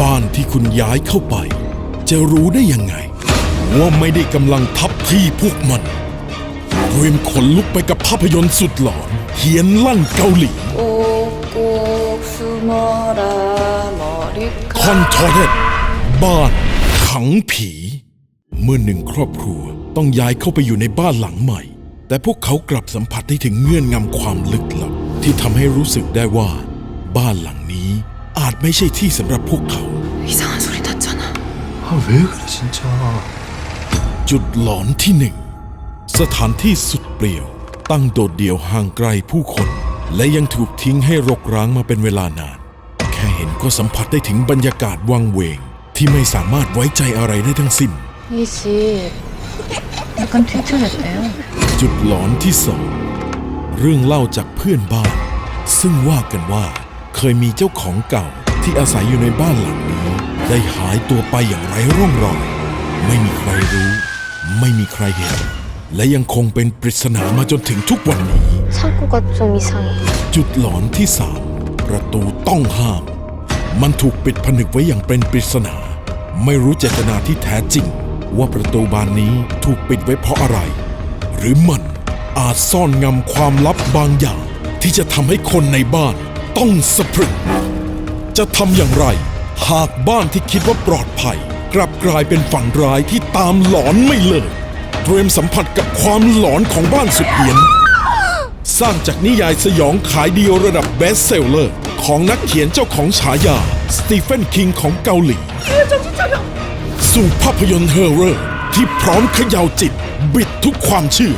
บ้านที่คุณย้ายเข้าไป จะรู้ได้ยังไง ว่าไม่ได้กำลังทับที่พวกมันเตรียมขนลุกไปกับภาพยนตร์สุดหลอนเฮียนลั่นเกาหลีคอนทอรเรตบ้านขังผี เมื่อหนึ่งครอบครัวต้องย้ายเข้าไปอยู่ในบ้านหลังใหม่ แต่พวกเขากลับสัมผัสได้ถึงเงื่อนงำความลึกลับ ที่ทำให้รู้สึกได้ว่า บ้านหลังนี้ ไม่ใช่ที่สำหรับพวกเขา 이상한 소리 났잖아 아 왜 그래 진짜 จุดหลอนที่หนึ่ง สถานที่สุดเปลี่ยว ตั้งโดดเดี่ยวห่างไกลผู้คน และยังถูกทิ้งให้รกร้างมาเป็นเวลานาน แค่เห็นก็สัมผัสได้ถึงบรรยากาศวังเวง ที่ไม่สามารถไว้ใจอะไรได้ทั้งสิ้น 이 집 약간 뒤틀렸대요 จุดหลอนที่สองเรื่องเล่าจากเพื่อนบ้าน ซึ่งว่ากันว่า เคยมีเจ้าของเก่า ที่อาศัยอยู่ในบ้านหลังนี้ ได้หายตัวไปอย่างไร้ร่องรอย ไม่มีใครรู้ ไม่มีใครเห็น และยังคงเป็นปริศนามาจนถึงทุกวันนี้ 창고가 좀 이상해. จุดหลอนที่สามประตูต้องห้าม มันถูกปิดผนึกไว้อย่างเป็นปริศนา ไม่รู้เจตนาที่แท้จริง ว่าประตูบานนี้ถูกปิดไว้เพราะอะไร หรือมันอาจซ่อนงำความลับบางอย่าง ที่จะทำให้คนในบ้านต้องสะพรึง จะทำอย่างไร หากบ้านที่คิดว่าปลอดภัย กลับกลายเป็นฝันร้ายที่ตามหลอนไม่เลิกเตรียมสัมผัสกับความหลอนของบ้านสุดเหียน สร้างจากนิยายสยองขายเดียวระดับเบสเซลเลอร์ ของนักเขียนเจ้าของฉายา สตีเฟนคิงของเกาหลี สู่ภาพยนตร์เฮอร์เรอร์ที่พร้อมเขย่าจิต บิดทุกความเชื่อ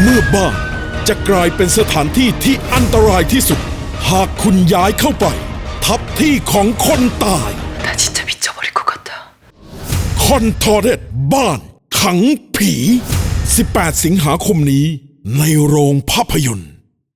เมื่อบ้านจะกลายเป็นสถานที่ที่อันตรายที่สุด หากคุณย้ายเข้าไป ทับที่ของคนตาย 나 진짜 미쳐버릴 것 같아 คอนทอร์เรตบ้าน ขังผี 18 สิงหาคมนี้ ในโรงภาพยนตร์